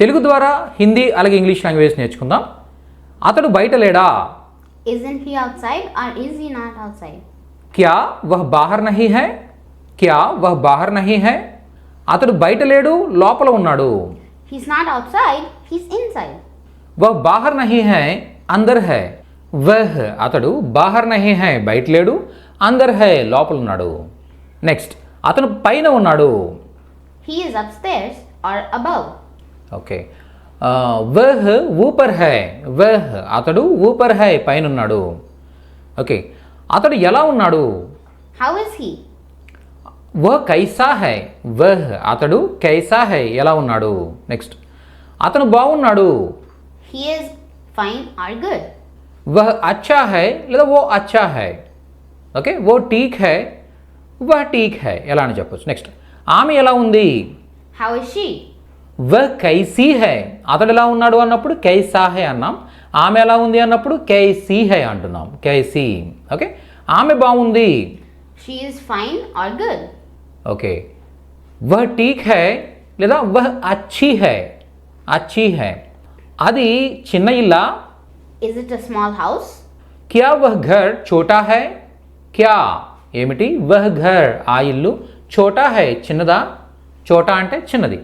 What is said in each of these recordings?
తెలుగు ద్వారా హిందీ అలాగే English language నేర్చుకుందాం. అతడు బయట లేడా? Isn't he outside or is he not outside? క్యా వహ్ బాహర్ నహీ హై? క్యా వహ్ బాహర్ నహీ హై? అతడు బయట లేడు లోపల ఉన్నాడు. He's not outside, he's inside. వహ్ బాహర్ Nahi high అందర్ హై. వహ్ అతడు బాహర్ నహీ హై బయట లేడు అందర్ హై లోపల ఉన్నాడు. నెక్స్ట్ అతను పైన ఉన్నాడు. He is upstairs or above. Okay. వహ్ ఊపర్ హై. వహ్ అతడు ఊపర్ హై పైన ఉన్నాడు ఓకే. అతడు ఎలా ఉన్నాడు? How is he? వహ్ కైసా హై. వహ్ అతడు కైసా హై. ఎలా ఉన్నాడు? నెక్స్ట్. అతను బాగున్నాడు He is fine or good. వహ్ అచ్చా హై లేదా ఓ అచ్చా హై? ఓకే. ఓ టీక్ హై. వహ్ టీక్ హై. ఎలా అని చెప్పొచ్చు. నెక్స్ట్. ఆమె ఎలా ఉంది? How is she? వహ్ కైసీ హై. అతడు ఎలా ఉన్నాడు అన్నప్పుడు? కైసా హై అన్నాం. ఆమె ఎలా ఉంది అన్నప్పుడు? కైసీ హై అంటున్నాం. కైసీ. ఓకే? ఆమె బాగుంది. Is fine or good. Okay. వహ్ టీక్ హై లేదా వహ్ అచ్చి హై? అచ్చి హై. అది చిన్న ఇల్లా? Is it a small house? క్యా వహ్ ఘర్ చోటా హై? క్యా. ఏమిటి? వహ్ ఘర్. ఆ ఇల్లు చోటా హై. చిన్నదా? చోటా అంటే చిన్నది.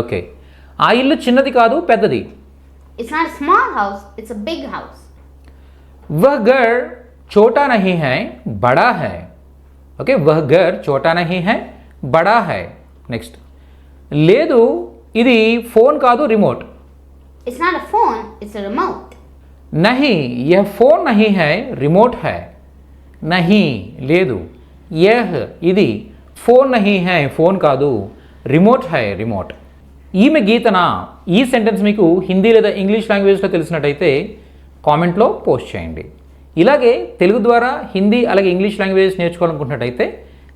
ఓకే ఆ ఇల్లు చిన్నది కాదు పెద్దది It's not a small house, it's a big house. वह घर छोटा नहीं है बड़ा है ఓకే వహ్ ఘర్ చోటా నహీ హై బడా హై నెక్స్ట్ లేదు ఇది ఫోన్ కాదు remote It's not a phone, it's a remote. నహీ యహ్ ఫోన్ నహీ హై రిమోట్ హై నహీ లేదు యహ్ ఇది ఫోన్ నహీ హై ఫోన్ కాదు రిమోట్ హై రిమోట్ ఈమె గీతన? ఈ సెంటెన్స్ మీకు హిందీ లేదా ఇంగ్లీష్ లాంగ్వేజ్లో తెలిసినట్టయితే కామెంట్లో పోస్ట్ చేయండి. ఇలాగే తెలుగు ద్వారా హిందీ అలాగే ఇంగ్లీష్ లాంగ్వేజ్ నేర్చుకోవాలనుకుంటున్నట్టయితే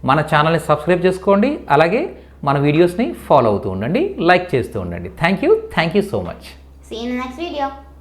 మన ఛానల్ని సబ్స్క్రైబ్ చేసుకోండి. అలాగే మన వీడియోస్ని ఫాలో అవుతూ ఉండండి. లైక్ చేస్తూ ఉండండి. Thank you thank you so much See you.